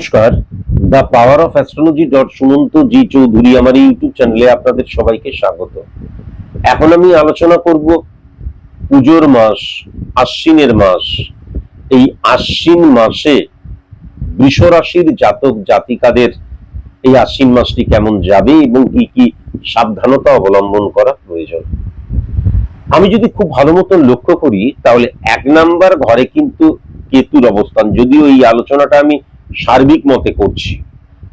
নমস্কার। The power of astrology dot Sumanta G Chowdhury আমার YouTube চ্যানেলে আপনাদের সবাইকে স্বাগত। এখন আমি আলোচনা করব পুজোর মাস, আশ্বিনের মাস। এই আশ্বিন মাসে বৃষ রাশির জাতক জাতিকাদের এই আশ্বিন মাসটি কেমন যাবে এবং কি কি সাবধানতা অবলম্বন করা প্রয়োজন? আমি যদি খুব ভালো মতো লক্ষ্য করি, তাহলে এক নাম্বার ঘরে কিন্তু কেতুর অবস্থান। যদিও এই আলোচনাটা আমি সার্বিক মতে করছি।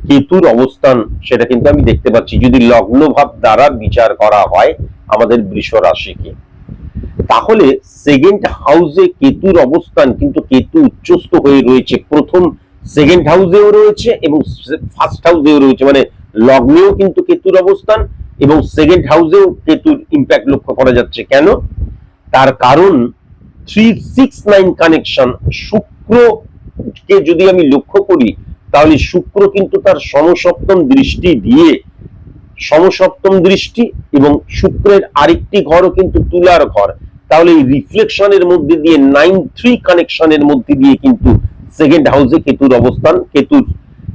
কেতুর অবস্থান সেটা কিন্তু আমি দেখতে পাচ্ছি। যদি লগ্ন ভাব দ্বারা বিচার করা হয় আমাদের বৃষ রাশিকে। তাহলে সেকেন্ড হাউসে কেতুর অবস্থান কিন্তু কেতু উচ্চস্থ হয়ে রয়েছে। প্রথম সেকেন্ড হাউসেও রয়েছে এবং ফার্স্ট হাউসেও রয়েছে। মানে লগ্নেও কিন্তু কেতুর অবস্থান এবং সেকেন্ড হাউসেও কেতুর ইম্প্যাক্ট লক্ষ্য করা যাচ্ছে। কেন? তার কারণ থ্রি সিক্স নাইন কানেকশন শুক্রকে যদি আমি লক্ষ্য করি, তাহলে শুক্র কিন্তু তার সমসপ্তম দৃষ্টি দিয়ে সমসপ্তম দৃষ্টি এবং শুক্রের আরেকটি ঘরও কিন্তু তুলার ঘর। তাহলে এই রিফ্লেকশনের মধ্যে দিয়ে নাইন থ্রি কানেকশনের মধ্যে দিয়ে কিন্তু সেকেন্ড হাউসে কেতুর অবস্থান, কেতুর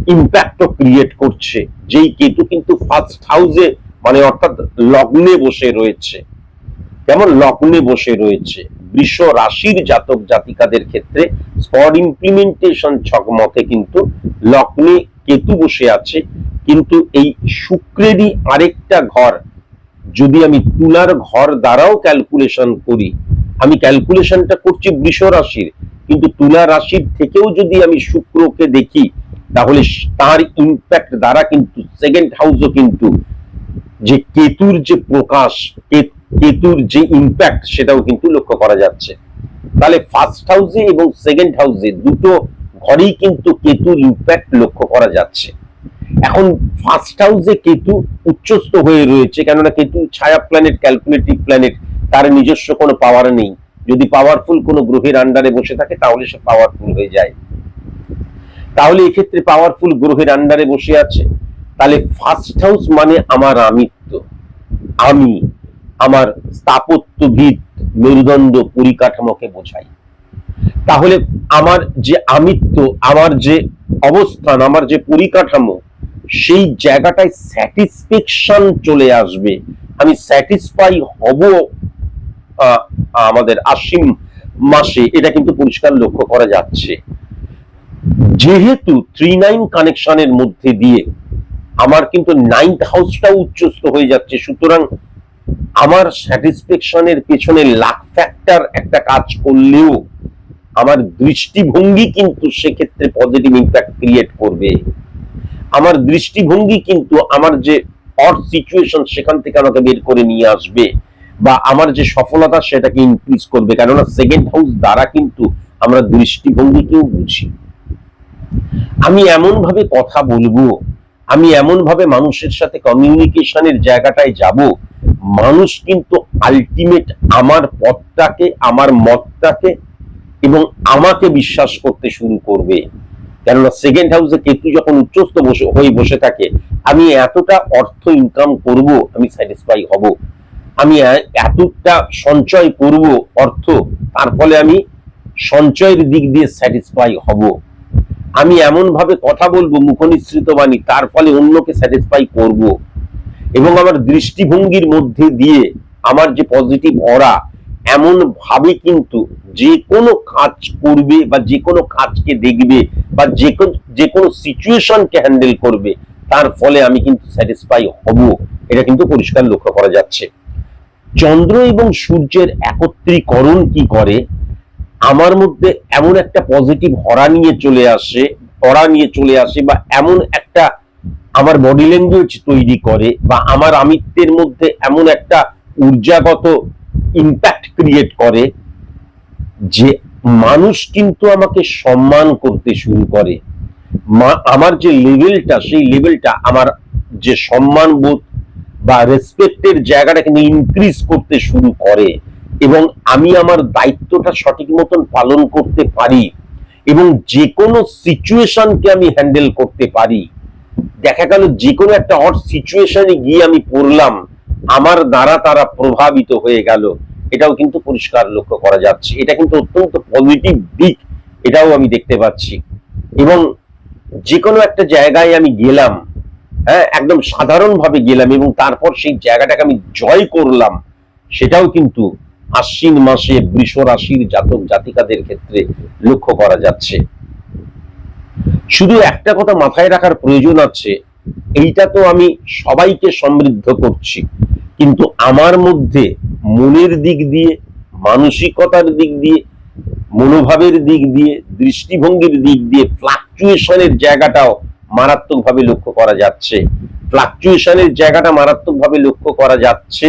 ইম্প্যাক্টও ক্রিয়েট করছে। যেই কেতু কিন্তু ফার্স্ট হাউসে মানে অর্থাৎ লগ্নে বসে রয়েছে। কেমন? লগ্নে বসে রয়েছে। বৃষ রাশির জাতক জাতিকাদের ক্ষেত্রে স্পট ইমপ্লিমেন্টেশন ছক মতে কিন্তু লগ্নে কেতু বসে আছে। কিন্তু এই শুক্রেরই আরেকটা ঘর, যদি আমি তুলার ঘর দ্বারাও ক্যালকুলেশন করি, আমি ক্যালকুলেশনটা করছি বৃষ রাশির, কিন্তু তুলা রাশির থেকেও যদি আমি শুক্রকে দেখি, তাহলে তার ইম্প্যাক্ট দ্বারা কিন্তু সেকেন্ড হাউসও কিন্তু যে কেতুর যে প্রকাশ কেতুর যে ইম্প্যাক্ট সেটাও কিন্তু লক্ষ্য করা যাচ্ছে। তাহলে ফার্স্ট হাউসে এবং সেকেন্ড হাউসে দুটো ঘরেই কিন্তু কেতুর ইম্প্যাক্ট লক্ষ্য করা যাচ্ছে। এখন ফার্স্ট হাউসে কেতু উচ্চস্থ হয়ে রয়েছে, কেননা কেতু ছায়া প্ল্যানেট ক্যালকুলেটিভ প্ল্যানেট তার নিজস্ব কোনো পাওয়ার নেই। যদি পাওয়ারফুল কোনো গ্রহের আন্ডারে বসে থাকে, তাহলে সে পাওয়ারফুল হয়ে যায়। তাহলে এক্ষেত্রে পাওয়ারফুল গ্রহের আন্ডারে বসে আছে। তাহলে ফার্স্ট হাউস মানে আমার আমিত্ব। আমি। আমার স্থাপত্যবিদ মেরুদণ্ড পরিকাঠামোকে বোঝাই তাহলে আমার যে আমিত্ব, আমার যে অবস্থান, আমার যে পরিকাঠামো, সেই জায়গাটায় স্যাটিসফ্যাকশন চলে আসবে। আমি স্যাটিসফাই হব আমাদের আশ্বিন মাসে। এটা কিন্তু পরিষ্কার লক্ষ্য করা যাচ্ছে। যেহেতু থ্রি নাইন কানেকশনের মধ্যে দিয়ে আমার কিন্তু নাইন্থ হাউসটাও উচ্চস্থ হয়ে যাচ্ছে, সুতরাং আমার স্যাটিসফ্যাকশনের পেছনে লাখ ফ্যাক্টর একটা কাজ করলেও আমার দৃষ্টিভঙ্গি কিন্তু সেক্ষেত্রে পজিটিভ ইম্প্যাক্ট ক্রিয়েট করবে। আমার দৃষ্টিভঙ্গি কিন্তু আমার যে অড সিচুয়েশন সেখান থেকে আমাকে বের করে নিয়ে আসবে বা আমার যে সফলতা সেটাকে ইনক্রিজ করবে। কেননা সেকেন্ড হাউস দ্বারা কিন্তু আমরা দৃষ্টিভঙ্গিকেও বুঝি। আমি এমন ভাবে কথা বলব আমি এমন ভাবে মানুষের সাথে কমিউনিকেশনের জায়গাটায় যাব, মানুষ কিন্তু আলটিমেট আমার পথটাকে, আমার মতটাকে এবং আমাকে বিশ্বাস করতে শুরু করবে। কেননা সেকেন্ড হাউসে কেতু যখন উচ্চস্থ বসে, হয়ে বসে থাকে, আমি এতটা অর্থ ইনকাম করব, আমি স্যাটিসফাই হব। আমি এতটা সঞ্চয় করব অর্থ, তার ফলে আমি সঞ্চয়ের দিক দিয়ে স্যাটিসফাই হব। আমি এমন ভাবে কথা বলব মুখনিসৃত বাণী, তার ফলে অন্যকে স্যাটিসফাই করব। এবং আমার দৃষ্টিভঙ্গির মধ্যে দিয়ে আমার যে পজিটিভ অরা এমন ভাবে কিন্তু যে কোনো কাজ করবে বা যে কোনো কাজকে দেখবে বা যে কোনো যে কোনো সিচুয়েশনকে হ্যান্ডেল করবে, তার ফলে আমি কিন্তু স্যাটিসফাই হব। এটা কিন্তু পরিষ্কার লক্ষ্য করা যাচ্ছে। চন্দ্র এবং সূর্যের একত্রীকরণ কি করে? আমার মধ্যে এমন একটা পজিটিভ হরা নিয়ে চলে আসে অরা নিয়ে চলে আসে বা এমন একটা আমার বডি ল্যাঙ্গুয়েজ তৈরি করে বা আমার আমিত্বের মধ্যে এমন একটা ঊর্জাগত ইম্প্যাক্ট ক্রিয়েট করে যে মানুষ কিন্তু আমাকে সম্মান করতে শুরু করে। আমার যে লেভেলটা সেই লেভেলটা আমার যে সম্মান বোধ বা রেসপেক্টের জায়গাটা কিন্তু ইনক্রিজ করতে শুরু করে। এবং আমি আমার দায়িত্বটা সঠিক মতন পালন করতে পারি এবং যে কোনো সিচুয়েশনকে আমি হ্যান্ডেল করতে পারি। দেখা গেল যে কোনো একটা হট সিচুয়েশনে গিয়ে আমি পড়লাম, আমার দ্বারা তারা প্রভাবিত হয়ে গেল। এটাও কিন্তু পরিষ্কার লক্ষ্য করা যাচ্ছে। এটা কিন্তু অত্যন্ত পজিটিভ দিক, এটাও আমি দেখতে পাচ্ছি। এবং যে কোনো একটা জায়গায় আমি গেলাম হ্যাঁ একদম সাধারণভাবে গেলাম এবং তারপর সেই জায়গাটাকে আমি জয় করলাম, সেটাও কিন্তু আশ্বিন মাসে বৃষ রাশির জাতক জাতিকাদের ক্ষেত্রে লক্ষ্য করা যাচ্ছে। শুধু একটা কথা মাথায় রাখার প্রয়োজন আছে, এইটা তো আমি সবাইকে সমৃদ্ধ করছি। কিন্তু আমার মধ্যে মনের দিক দিয়ে, মানসিকতার দিক দিয়ে, মনোভাবের দিক দিয়ে, দৃষ্টিভঙ্গির দিক দিয়ে ফ্লাকচুয়েশনের জায়গাটাও মারাত্মকভাবে লক্ষ্য করা যাচ্ছে। ফ্লাকচুয়েশনের জায়গাটা মারাত্মকভাবে লক্ষ্য করা যাচ্ছে,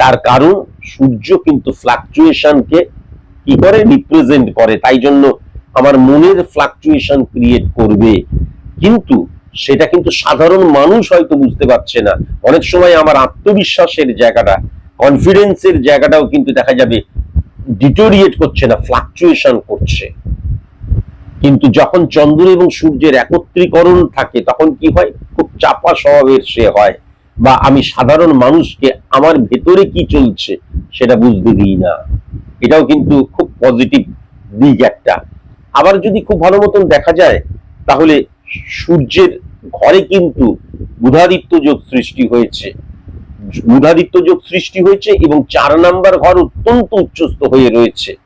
তার কারণ সূর্য কিন্তু ফ্লাকচুয়েশনকে কি করে রিপ্রেজেন্ট করে? তাই জন্য আমার মনের ফ্লাকচুয়েশন ক্রিয়েট করবে। কিন্তু সেটা কিন্তু সাধারণ মানুষ হয়তো বুঝতে পারছে না। অনেক সময় আমার আত্মবিশ্বাসের জায়গাটা কনফিডেন্সের জায়গাটাও কিন্তু দেখা যাবে ডিটোরিয়েট করছে না ফ্লাকচুয়েশন করছে। কিন্তু যখন চন্দ্র এবং সূর্যের একত্রীকরণ থাকে, তখন কি হয়? খুব চাপা স্বভাবের সে হয়। বা আমি সাধারণ মানুষকে আমার ভেতরে কি চলছে সেটা বুঝতে দিই না। এটাও কিন্তু খুব পজিটিভ দিক একটা। আবার যদি খুব ভালো মতন দেখা যায়, তাহলে সূর্যের ঘরে কিন্তু বুধাদিত্য যোগ সৃষ্টি হয়েছে। বুধাদিত্য যোগ সৃষ্টি হয়েছে এবং চার নাম্বার ঘর অত্যন্ত উচ্চস্থ হয়ে রয়েছে।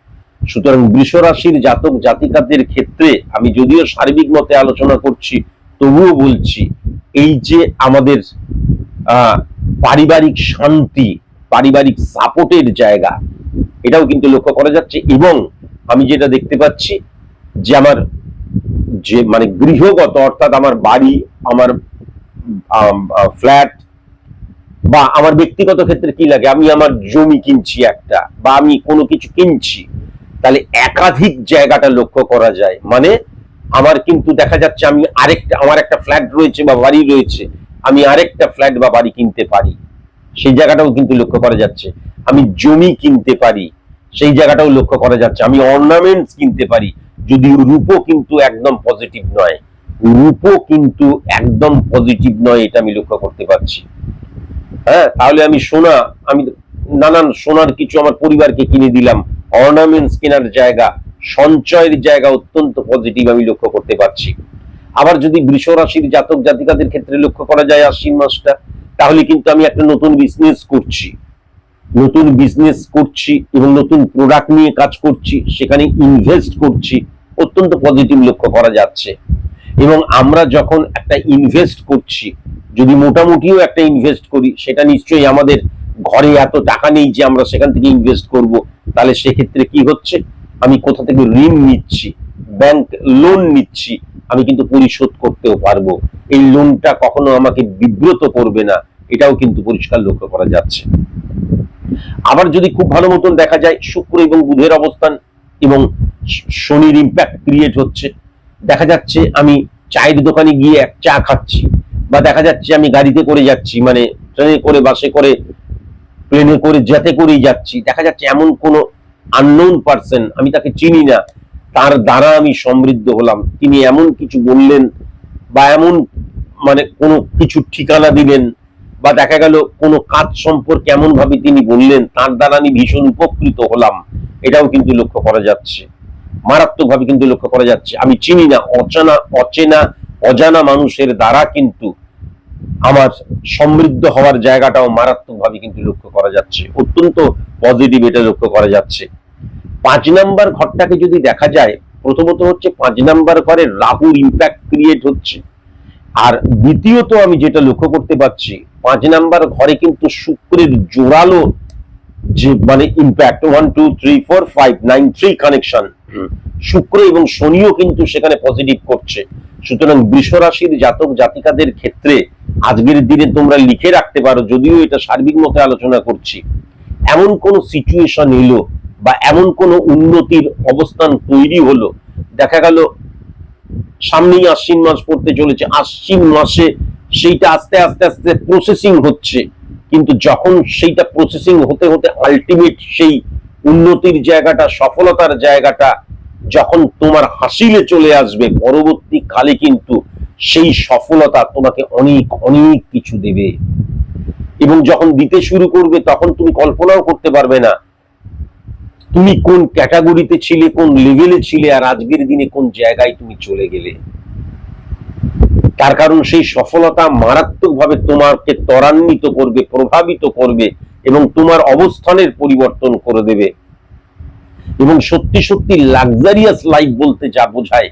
সুতরাং বৃষ রাশির জাতক জাতিকাদের ক্ষেত্রে আমি যদিও সার্বিক মতে আলোচনা করছি তবুও বলছি, এই যে আমাদের পারিবারিক শান্তি, পারিবারিক সাপোর্টের জায়গা, এটাও কিন্তু লক্ষ্য করা যাচ্ছে এবং আমি যেটা দেখতে পাচ্ছি যে আমার যে মানে গৃহগত অর্থাৎ আমার বাড়ি, আমার ফ্ল্যাট বা আমার ব্যক্তিগত ক্ষেত্রে কি লাগে, আমি আমার জমি কিনছি একটা বা আমি কোনো কিছু কিনছি, তাহলে একাধিক জায়গাটা লক্ষ্য করা যায়। মানে আমার কিন্তু দেখা যাচ্ছে আমি আরেকটা, আমার একটা ফ্ল্যাট রয়েছে বা বাড়ি রয়েছে, আমি আরেকটা ফ্ল্যাট বা বাড়ি কিনতে পারি। সেই জায়গাটাও কিন্তু লক্ষ্য করা যাচ্ছে। আমি জমি কিনতে পারি, সেই জায়গাটাও লক্ষ্য করা যাচ্ছে। আমি অর্নামেন্টস কিনতে পারি, যদিও রূপও কিন্তু একদম পজিটিভ নয়। রূপও কিন্তু একদম পজিটিভ নয়, এটা আমি লক্ষ্য করতে পারছি। হ্যাঁ তাহলে আমি সোনা, আমি নানান সোনার কিছু আমার পরিবারকে কিনে দিলাম। অর্নামেন্টস কেনার জায়গা সঞ্চয়ের জায়গা অত্যন্ত পজিটিভ আমি লক্ষ্য করতে পারছি। আবার যদি বৃষ রাশির জাতক জাতিকাদের ক্ষেত্রে লক্ষ্য করা যায় আশ্বিন মাসটা, তাহলে কিন্তু আমি একটা নতুন বিজনেস করছি। নতুন বিজনেস করছি এবং নতুন প্রোডাক্ট নিয়ে কাজ করছি, সেখানে ইনভেস্ট করছি, অত্যন্ত পজিটিভ লক্ষ্য করা যাচ্ছে। এবং আমরা যখন একটা ইনভেস্ট করছি, যদি মোটামুটিও একটা ইনভেস্ট করি, সেটা নিশ্চয়ই আমাদের ঘরে এত টাকা নেই যে আমরা সেখান থেকে ইনভেস্ট করব, তাহলে সেক্ষেত্রে কি হচ্ছে? আমি কোথা থেকে ঋণ নিচ্ছি? ব্যাংক লোন নিচ্ছি, আমি কিন্তু পরিশোধ করতেও পারব। এই লোনটা কখনো আমাকে বিব্রত করবে না, এটাও কিন্তু পরিষ্কার লক্ষ্য করা যাচ্ছে। আবার যদি খুব ভালো মতন দেখা যায়, শুক্র এবং বুধের অবস্থান এবং শনির ইম্প্যাক্ট ক্রিয়েট হচ্ছে। দেখা যাচ্ছে আমি চায়ের দোকানে গিয়ে এক চা খাচ্ছি, বা দেখা যাচ্ছে আমি গাড়িতে করে যাচ্ছি মানে ট্রেনে করে, বাসে করে, প্লেনে করে, যেতে করেই যাচ্ছি। দেখা যাচ্ছে এমন কোন আননোন পার্সন আমি তাকে চিনি না। তার দ্বারা আমি সমৃদ্ধ হলাম। তিনি এমন কিছু বললেন বা এমন মানে কোনো কিছু ঠিকানা দিলেন বা দেখা গেল কোনো কাজ সম্পর্কে এমন ভাবে তিনি বললেন, তার দ্বারা আমি ভীষণ উপকৃত হলাম। এটাও কিন্তু লক্ষ্য করা যাচ্ছে। মারাত্মকভাবে কিন্তু লক্ষ্য করা যাচ্ছে। আমি চিনি না, অচেনা অচেনা, অজানা মানুষের দ্বারা কিন্তু আমার সমৃদ্ধ হওয়ার জায়গাটাও মারাত্মকভাবে কিন্তু লক্ষ্য করা যাচ্ছে। অত্যন্ত পজিটিভ এটা লক্ষ্য করা যাচ্ছে। পাঁচ নাম্বার ঘরটাকে যদি দেখা যায়, প্রথমত হচ্ছে পাঁচ নাম্বার ঘরে রাহুর ইম্প্যাক্ট ক্রিয়েট হচ্ছে। আর দ্বিতীয়ত আমি যেটা লক্ষ্য করতে পারছি, পাঁচ নাম্বার ঘরে কিন্তু শুক্রের জোরালো যে মানে impact one two three four five nine three connection শুক্র এবং শনিও কিন্তু সেখানে পজিটিভ করছে। সুতরাং বৃষ রাশির জাতক জাতিকাদের ক্ষেত্রে আজকের দিনে তোমরা লিখে রাখতে পারো যদিও এটা সার্বিক মতে আলোচনা করছি। এমন কোন সিচুয়েশন এলো বা এমন কোন উন্নতির অবস্থান তৈরি হলো? দেখা গেল সামনেই আশ্বিন মাস পড়তে চলেছে আশ্বিন মাসে সেইটা আস্তে আস্তে আস্তে প্রসেসিং হচ্ছে। কিন্তু যখন সেইটা প্রসেসিং হতে হতে আলটিমেট সেই উন্নতির জায়গাটা, সফলতার জায়গাটা যখন তোমার হাসিলে চলে আসবে, পরবর্তী কালে কিন্তু সেই সফলতা তোমাকে অনেক অনেক কিছু দেবে। এবং যখন দিতে শুরু করবে, তখন তুমি কল্পনাও করতে পারবে না তুমি কোন ক্যাটাগরিতে ছিলে, কোন লেভেলে ছিলে, আর আজকের দিনে কোন জায়গায় তুমি চলে গেলে। তার কারণ সেই সফলতা মারাত্মকভাবে তোমাকে ত্বরান্বিত করবে, প্রভাবিত করবে এবং তোমার অবস্থানের পরিবর্তন করে দেবে। এবং সত্যি সত্যি লাক্সারিয়াস লাইফ বলতে যা বোঝায়,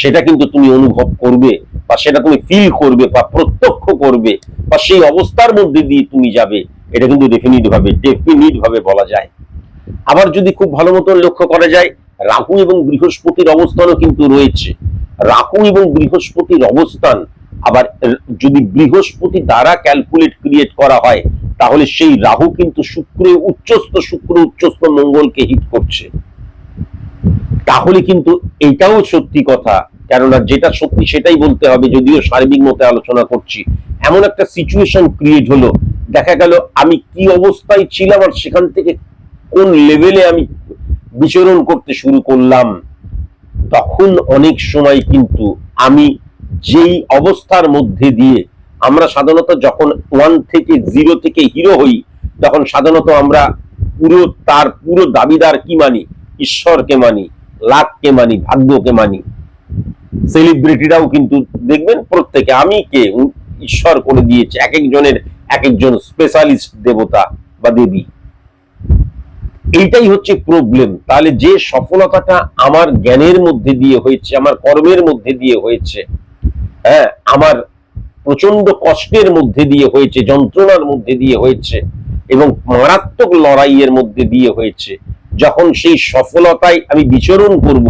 সেটা কিন্তু তুমি অনুভব করবে বা সেটা তুমি ফিল করবে বা প্রত্যক্ষ করবে বা সেই অবস্থার মধ্যে দিয়ে তুমি যাবে, এটা কিন্তু ডেফিনিট ভাবে ডেফিনিট ভাবে বলা যায়। আবার যদি খুব ভালো মতন লক্ষ্য করা যায় রাহু এবং বৃহস্পতির অবস্থানও কিন্তু রয়েছে। রাহু এবং বৃহস্পতির অবস্থান আবার যদি বৃহস্পতি দ্বারা ক্যালকুলেট ক্রিয়েট করা হয়, তাহলে সেই রাহু কিন্তু শুক্র উচ্চস্থ শুক্র উচ্চস্থ মঙ্গলকে হিট করছে। তাহলে কিন্তু এটাও সত্যি কথা, কেননা যেটা সত্যি সেটাই বলতে হবে, যদিও সার্বিক মতে আলোচনা করছি। এমন একটা সিচুয়েশন ক্রিয়েট হলো, দেখা গেল আমি কি অবস্থায় ছিলাম আর সেখান থেকে কোন লেভেলে আমি বিচরণ করতে শুরু করলাম, তখন অনেক সময় কিন্তু আমি যেই অবস্থার মধ্যে দিয়ে আমরা সাধারণত যখন ওয়ান থেকে জিরো থেকে হিরো হই, তখন সাধারণত আমরা পুরো তার পুরো দাবিদার কি মানি? ঈশ্বরকে মানি, লাখকে মানি, ভাগ্যকে মানি। সেলিব্রিটিরাও কিন্তু দেখবেন প্রত্যেকে, আমি কে? ঈশ্বর করে দিয়েছে, এক একজনের এক একজন স্পেশালিস্ট দেবতা বা দেবী। এইটাই হচ্ছে প্রবলেম তাহলে যে সফলতাটা আমার জ্ঞানের মধ্যে দিয়ে হয়েছে, আমার কর্মের মধ্যে দিয়ে হয়েছে হ্যাঁ আমার প্রচণ্ড কষ্টের মধ্যে দিয়ে হয়েছে, যন্ত্রণার মধ্যে দিয়ে হয়েছে এবং মারাত্মক লড়াইয়ের মধ্যে দিয়ে হয়েছে, যখন সেই সফলতায় আমি বিচরণ করব,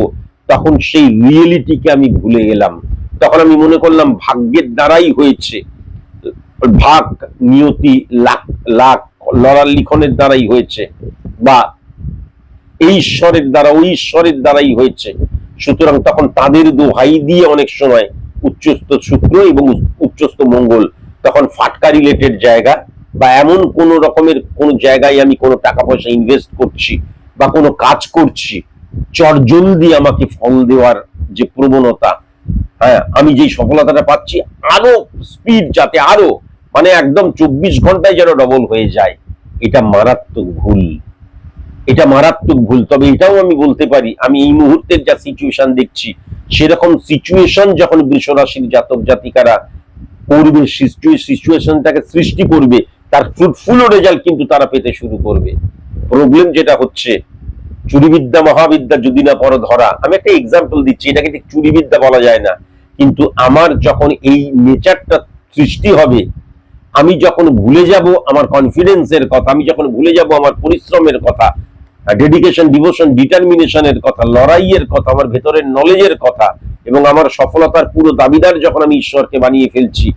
তখন সেই রিয়েলিটিকে আমি ভুলে গেলাম। তখন আমি মনে করলাম ভাগ্যের দ্বারাই হয়েছে। ভাগ, নিয়তি, লাখ লাখ, লড়ার লিখনের দ্বারাই হয়েছে। বা এই ঈশ্বরের দ্বারা ওই ঈশ্বরের দ্বারাই হয়েছে। সুতরাং তখন তাদের দোহাই দিয়ে অনেক সময় উচ্চস্ত শুক্র এবং উচ্চস্থ মঙ্গল তখন ফাটকা রিলেটেড জায়গা বা এমন কোন রকমের কোন জায়গায় আমি কোনো টাকা পয়সা ইনভেস্ট করছি বা কোনো কাজ করছি চটজলদি আমাকে ফল দেওয়ার যে প্রবণতা হ্যাঁ আমি যেই সফলতাটা পাচ্ছি আরও স্পিড যাতে আরও মানে একদম চব্বিশ ঘন্টায় যেন ডবল হয়ে যায়, এটা মারাত্মক ভুল। এটা মারাত্মক ভুল, তবে এটাও আমি বলতে পারি, আমি এই মুহূর্তের যা সিচুয়েশন দেখছি, সেরকম সিচুয়েশন যখন বৃষ রাশির জাতক জাতিকারা করবে সিচুয়েশনটাকে সৃষ্টি করবে, তার ফ্রুটফুল রেজাল্ট কিন্তু তারা পেতে শুরু করবে। প্রবলেম যেটা হচ্ছে, চুরিবিদ্যা মহাবিদ্যা যদি না পর ধরা, আমি একটা এক্সাম্পল দিচ্ছি, এটাকে ঠিক চুরিবিদ্যা বলা যায় না, কিন্তু আমার যখন এই নেচারটা সৃষ্টি হবে, আমি যখন ভুলে যাব আমার কনফিডেন্সের কথা, আমি যখন ভুলে যাব আমার পরিশ্রমের কথা ডেডিকেশন ডিভোশন ডিটারমিনেশনের কথা, লড়াইয়ের কথা, আমার ভেতরের নলেজের কথা এবং আমার সফলতার পুরো দাবিদার যখন আমি ঈশ্বরকে বানিয়ে ফেলছি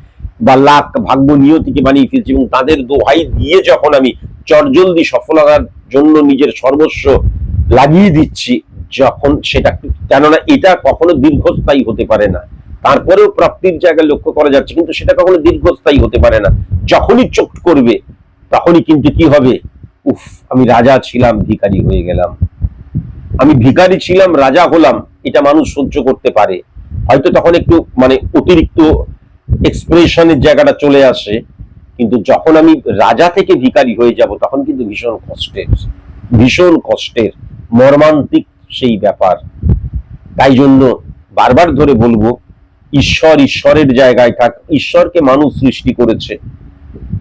বা লাখ ভাগ্য নিয়তিকে বানিয়ে ফেলছি এবং তাদের দোহাই দিয়ে যখন আমি চটজলদি সফলতার জন্য নিজের সর্বস্ব লাগিয়ে দিচ্ছি, যখন সেটা কেননা এটা কখনো দীর্ঘস্থায়ী হতে পারে না। তারপরেও প্রাপ্তির জায়গায় লক্ষ্য করা যাচ্ছে, কিন্তু সেটা কখনো দীর্ঘস্থায়ী হতে পারে না। যখনই চোখ করবে, তখনই কিন্তু কি হবে? উফ, আমি রাজা ছিলাম, ভিখারি হয়ে গেলাম। আমি ভিখারি ছিলাম, রাজা হলাম, এটা মানুষ সহ্য করতে পারে। হয়তো তখন একটু মানে অতিরিক্ত এক্সপ্রেশনের জায়গাটা চলে আসে, কিন্তু যখন আমি রাজা থেকে ভিখারি হয়ে যাব, তখন কিন্তু ভীষণ কষ্টের ভীষণ কষ্টের, মর্মান্তিক সেই ব্যাপার। তাই জন্য বারবার ধরে বলব, ঈশ্বর ঈশ্বরের জায়গায় থাক, ঈশ্বরকে মানুষ সৃষ্টি করেছে।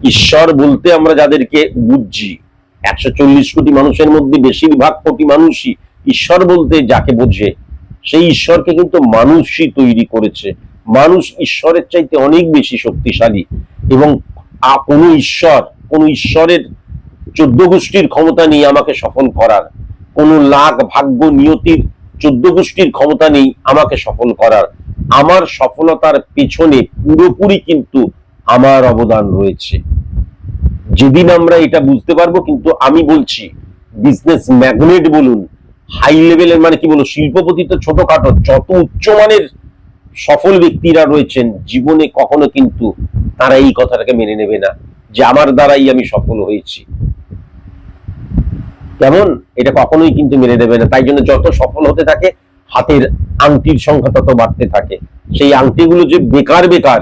ঈশ্বর বলতে আমরা যাদেরকে বুঝছি একশো চল্লিশ কোটি মানুষের মধ্যে বেশিরভাগ কোটি মানুষই ঈশ্বর বলতে যাকে বোঝে, সেই ঈশ্বরকে কিন্তু মানুষই তৈরি করেছে। মানুষ ঈশ্বরের চাইতে অনেক বেশি শক্তিশালী এবং কোনো ঈশ্বর, কোন ঈশ্বরের চোদ্দ গোষ্ঠীর ক্ষমতা নেই আমাকে সফল করার। কোন লাখ ভাগ্য নিয়তির চোদ্দ গোষ্ঠীর ক্ষমতা নেই আমাকে সফল করার। আমার সফলতার পেছনে পুরোপুরি কিন্তু আমার অবদান রয়েছে। যেদিন আমরা এটা বুঝতে পারব, কিন্তু আমি বলছি বিজনেস ম্যাগনেট বলুন হাই লেভেলের মানে কি বলব শিল্পপতি তো ছোটখাটো, যত উচ্চমানের সফল ব্যক্তিরা রয়েছেন, জীবনে কখনো কিন্তু তারা এই কথাটাকে মেনে নেবে না, যে আমার দ্বারাই আমি সফল হয়েছি। কেমন? এটা কখনোই কিন্তু মেনে নেবে না। তাই জন্য যত সফল হতে থাকে, হাতের আংটির সংখ্যা তত বাড়তে থাকে। সেই আংটিগুলো যে বেকার বেকার,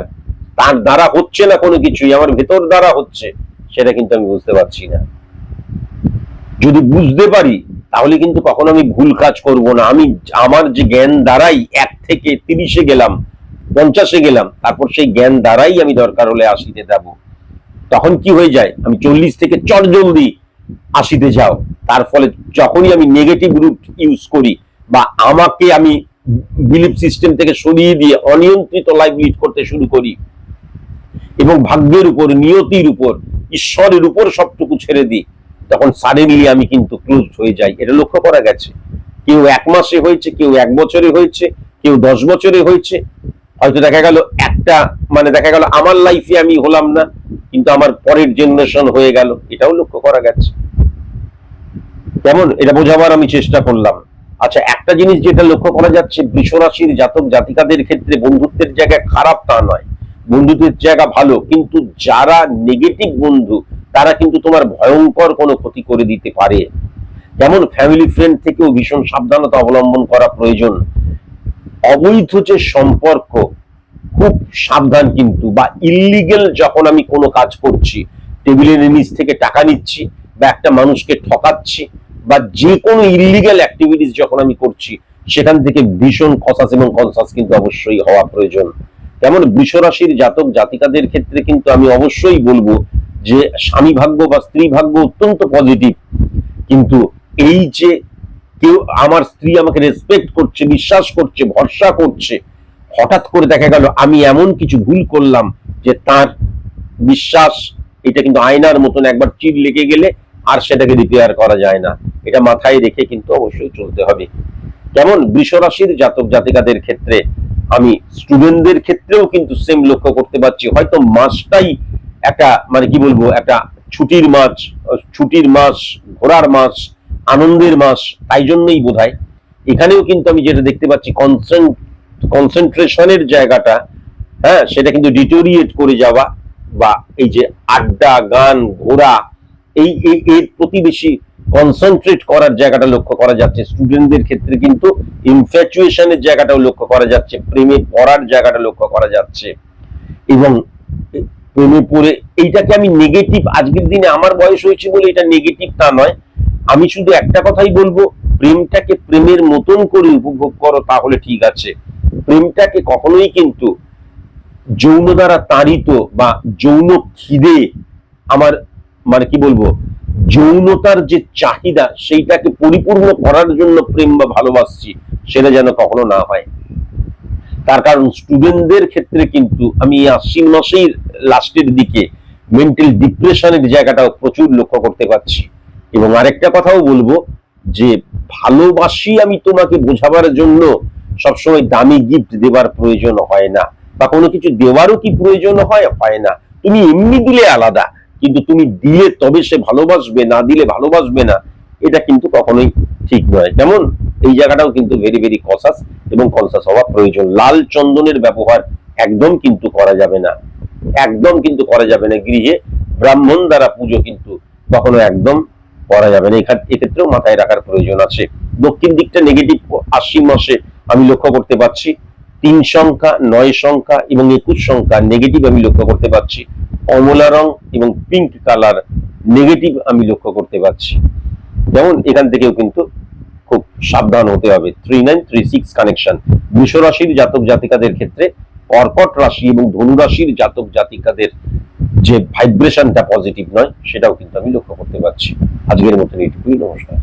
তার দ্বারা হচ্ছে না কোনো কিছুই, আমার ভেতর দ্বারা হচ্ছে। সেটা কিন্তু আমি বুঝতে পারছি না। যদি বুঝতে পারি, তাহলে কিন্তু কখনো আমি ভুল কাজ করব না। আমি আমার যে জ্ঞান দ্বারাই এক থেকে তিরিশে গেলাম, পঞ্চাশে গেলাম, তারপর সেই জ্ঞান দ্বারাই আমি দরকার হলে আশিতে যাব। তখন কি হয়ে যায়? আমি চল্লিশ থেকে চট জলদি আশিতে যাও। তার ফলে যখনই আমি নেগেটিভ রুট ইউজ করি বা আমাকে আমি বিলিফ সিস্টেম থেকে সরিয়ে দিয়ে অনিয়ন্ত্রিত লাইফ লিড করতে শুরু করি এবং ভাগ্যের উপর, নিয়তির উপর ঈশ্বরের উপর সবটুকু ছেড়ে দিই, তখন সাডেনলি আমি কিন্তু ক্লোজ হয়ে যাই। এটা লক্ষ্য করা গেছে। কেউ এক মাসে হয়েছে, কেউ এক বছরে হয়েছে, কেউ দশ বছরে হয়েছে। হয়তো দেখা গেল একটা মানে দেখা গেল আমার লাইফে আমি হলাম না, কিন্তু আমার পরের জেনারেশন হয়ে গেল। এটাও লক্ষ্য করা গেছে। কেমন? এটা বোঝাবার আমি চেষ্টা করলাম। আচ্ছা একটা জিনিস যেটা লক্ষ্য করা যাচ্ছে, বৃষরাশির জাতক জাতিকাদের ক্ষেত্রে বন্ধুত্বের জায়গায় খারাপ তা নয়। বন্ধুত্বের জায়গা ভালো, কিন্তু যারা নেগেটিভ বন্ধু, তারা কিন্তু তোমার ভয়ঙ্কর কোনো ক্ষতি করে দিতে পারে। যেমন ফ্যামিলি ফ্রেন্ড থেকেও ভীষণ সাবধানতা অবলম্বন করা প্রয়োজন। অবৈধ যে সম্পর্ক, খুব সাবধান কিন্তু, বা ইলিগেল যখন আমি কোনো কাজ করছি টেবিলের নিচ থেকে টাকা নিচ্ছি, বা একটা মানুষকে ঠকাচ্ছি, বা যে কোনো ইলিগেল অ্যাক্টিভিটিস যখন আমি করছি, সেখান থেকে ভীষণ কসাস এবং কনসাস কিন্তু অবশ্যই হওয়া প্রয়োজন। যেমন বৃষরাশির জাতক জাতিকাদের ক্ষেত্রে কিন্তু আমি অবশ্যই বলব যে স্বামী ভাগ্য বা স্ত্রী ভাগ্য অত্যন্ত পজিটিভ কিন্তু এই যে কেউ আমার স্ত্রী আমাকে রেসপেক্ট করছে, বিশ্বাস করছে, ভরসা করছে, হঠাৎ করে দেখা গেল আমি এমন কিছু ভুল করলাম যে তার বিশ্বাস, এটা কিন্তু আয়নার মতন একবার চির লেগে গেলে আর সেটাকে রিপেয়ার করা যায় না। এটা মাথায় রেখে কিন্তু অবশ্যই চলতে হবে। যেমন বৃষরাশির জাতক জাতিকাদের ক্ষেত্রে আমি স্টুডেন্টদের ক্ষেত্রেও কিন্তু সেম লক্ষ্য করতে পারছি। হয়তো মাসটাই একটা মানে কি বলব, একটা ছুটির মাস ছুটির মাস, ঘোরার মাস, আনন্দের মাস, তাই জন্যই বোধ এখানেও কিন্তু আমি যেটা দেখতে পাচ্ছি কনসেন্ট কনসেন্ট্রেশনের জায়গাটা হ্যাঁ সেটা কিন্তু ডিটোরিয়েট করে যাওয়া বা এই যে আড্ডা, গান, ঘোরা, এই এর প্রতি বেশি কনসেন্ট্রেট করার জায়গাটা লক্ষ্য করা যাচ্ছে। স্টুডেন্টদের ক্ষেত্রে কিন্তু ইনফ্যাচুয়েশনের জায়গাটাও লক্ষ্য করা যাচ্ছে। প্রেমে পড়ার জায়গাটা লক্ষ্য করা যাচ্ছে। এবং প্রেমে পড়ে এইটাকে আমি নেগেটিভ আজকের দিনে আমার বয়স হয়েছে বলে এটা নেগেটিভ তা নয়। আমি শুধু একটা কথাই বলব, প্রেমটাকে প্রেমের মতন করে উপভোগ করো তাহলে ঠিক আছে। প্রেমটাকে কখনোই কিন্তু যৌন দ্বারা তাড়িত বা যৌন খিদে আমার মানে কি বলব যৌনতার যে চাহিদা, সেইটাকে পরিপূর্ণ করার জন্য প্রেম বা ভালোবাসছি, সেটা যেন কখনো না হয়। তার কারণ স্টুডেন্টদের ক্ষেত্রে কিন্তু আমি আশ্বিন মাসের লাস্টের দিকে মেন্টাল ডিপ্রেশনের জায়গাটাও প্রচুর লক্ষ্য করতে পারছি। এবং আরেকটা কথাও বলব যে, ভালোবাসি আমি তোমাকে বোঝাবার জন্য সবসময় দামি গিফট দেবার প্রয়োজন হয় না, বা কোনো কিছু দেওয়ারও কি প্রয়োজন হয়? হয় না। তুমি এমনি দিলে আলাদা। কিন্তু তুমি দিয়ে তবে সে ভালোবাসবে, না দিলে ভালোবাসবে না, এটা কিন্তু কখনোই ঠিক নয়। যেমন এই জায়গাটাও কিন্তু ভেরি ভেরি কসাস এবং কনসাস হওয়া প্রয়োজন। লাল চন্দনের ব্যবহার একদম কিন্তু করা যাবে না। একদম কিন্তু করা যাবে না গৃহে। ব্রাহ্মণ দ্বারা পুজো কিন্তু কখনো একদম করা যাবে না। এক্ষেত্রেও মাথায় রাখার প্রয়োজন আছে। দক্ষিণ দিকটা নেগেটিভ আশ্বিন মাসে আমি লক্ষ্য করতে পারছি। তিন সংখ্যা, নয় সংখ্যা এবং একুশ সংখ্যা নেগেটিভ আমি লক্ষ্য করতে পারছি। কমলা রং এবং পিঙ্ক কালার নেগেটিভ আমি লক্ষ্য করতে পারছি। যেমন এখান থেকেও কিন্তু খুব সাবধান হতে হবে। Three nine three six connection বৃষ রাশির জাতক জাতিকাদের ক্ষেত্রে কর্কট রাশি এবং ধনু রাশির জাতক জাতিকাদের যে ভাইব্রেশনটা পজিটিভ নয়, সেটাও কিন্তু আমি লক্ষ্য করতে পারছি। আজকের মতন এইটুকুই। নমস্কার।